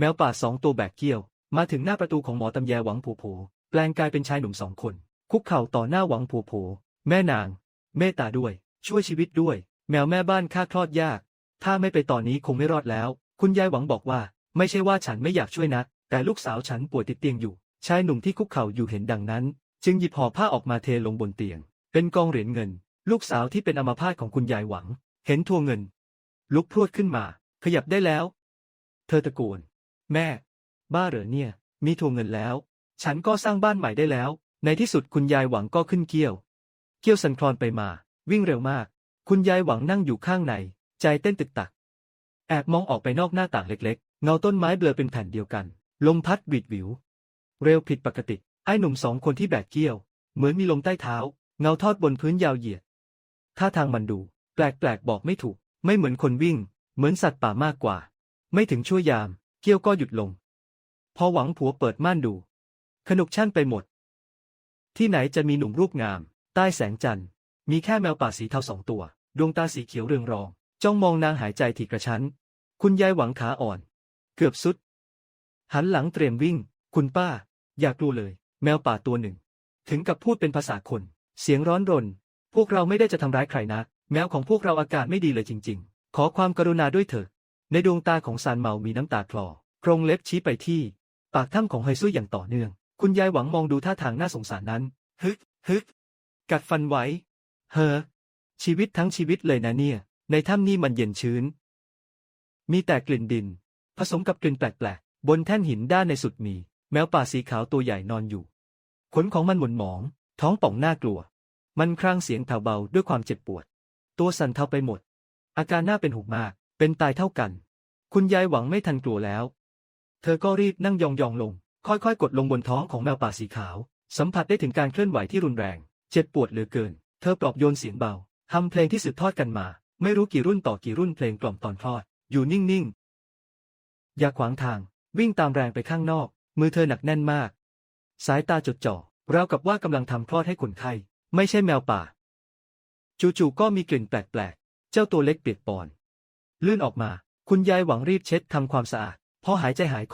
แมวป่าสองตัวแบกเกี้ยว มาถึงหน้าประตูของหมอตำแยหวังผูโผแปลงกายเป็นชายหนุ่มสองคน คุกเข่าต่อหน้าหวังผูโผแม่นาง เมตตาด้วย ช่วยชีวิตด้วย แมวแม่บ้านข้าคลอดยาก ถ้าไม่ไปตอนนี้คงไม่รอดแล้ว คุณยายหวังบอกว่า ไม่ใช่ว่าฉันไม่อยากช่วยนะ แต่ลูกสาวฉันป่วยติดเตียงอยู่ ชายหนุ่มที่คุกเข่าอยู่เห็นดังนั้น จึงหยิบห่อผ้าออกมาเทลงบนเตียง เป็นกองเหรียญเงิน ลูกสาวที่เป็นอัมพาตของคุณยายหวัง เห็นทัวเงิน ลุกพรวดขึ้นมา ขยับได้แล้ว เธอตะโกน แม่ บ้าเหรอเนี่ย มีทัวเงินแล้ว ฉันก็สร้างบ้านใหม่ได้แล้ว ในที่สุดคุณยายหวังก็ขึ้นเกี้ยว เกี้ยวสันคลอนไปมา วิ่งเร็วมาก คุณยายหวังนั่งอยู่ข้างใน ใจเต้นตึกตัก แอบมองออกไปนอกหน้าต่างเล็กๆ เงาต้นไม้เบลอเป็นแผ่นเดียวกัน ลมพัดบิดวิว เร็วผิดปกติ ไอ้หนุ่มสองคนที่แบกเกี้ยว เหมือนมีลมใต้เท้า เงาทอดบนพื้นยาวเหยียด ท่าทางมันดู แปลกๆบอกไม่ถูก ไม่เหมือนคนวิ่ง เหมือนสัตว์ป่ามากกว่า ไม่ถึงชั่วยาม เกี้ยวก็หยุดลง พอหวังผัวเปิดม่านดู ขนุกชั่นไปหมด ที่ไหนจะมีหนุ่มรูปงาม ใต้แสงจันทร์ มีแค่แมวป่าสีเทาสองตัว ดวงตาสีเขียวเรืองรอง จ้องมองนางหายใจถี่กระชั้น คุณยายหวังขาอ่อน เกือบสุด หันหลังเตรียมวิ่ง คุณป้า อยากลัวเลย แมวป่าตัวหนึ่ง ถึงกับพูดเป็นภาษาคน เสียงร้อนรน พวกเราไม่ได้จะทำร้ายใครนะ แมวของพวกเราอาการไม่ดีเลยจริง ๆ ขอความกรุณาด้วยเถิด ในดวงตาของซานเมามีน้ำตาคลอโครงเล็บชี้ไปที่ ปากถ้ำของเฮซุยอย่างต่อเนื่อง คุณยายหวังมองดูท่าทางน่าสงสารนั้น ฮึกฮึกกัดฟันไว้ เฮอ ชีวิตทั้งชีวิตเลยนะเนี่ย ในถ้ำนี่มันเย็นชื้น มีแต่กลิ่นดิน ผสมกับกลิ่นแปลกๆ บนแท่นหินด้านในสุดมี แมวป่าสีขาวตัวใหญ่นอนอยู่ ขนของมันหม่นหมอง ท้องป่องน่ากลัว มันครางเสียงแผ่วเบาด้วยความเจ็บปวด ตัวสั่นเทาไปหมด อาการน่าเป็นห่วงมาก เป็นตายเท่ากัน คุณยายหวังไม่ทันกลัวแล้ว เธอก็รีบนั่งยองๆลง ค่อยๆ กดลงบนท้องของแมวป่าสีขาว สัมผัสได้ถึงการเคลื่อนไหวที่รุนแรง เจ็บปวดเหลือเกิน เธอปลอบโยนเสียงเบาทำเพลงที่สืบทอดกันมา ไม่รู้กี่รุ่นต่อกี่รุ่นเพลงกล่อมตอนคลอด อยู่นิ่งๆ อย่าขวางทาง วิ่งตามแรงไปข้างนอก มือเธอหนักแน่นมาก สายตาจดจ่อราวกับว่ากำลังทำคลอดให้คนไข้ ไม่ใช่แมวป่า จู่ๆก็มีกลิ่นแปลกๆ เจ้าตัวเล็กเปียกปอน ลื่นออกมา คุณยายหวังรีบเช็ดทำความสะอาดพอหายใจหาย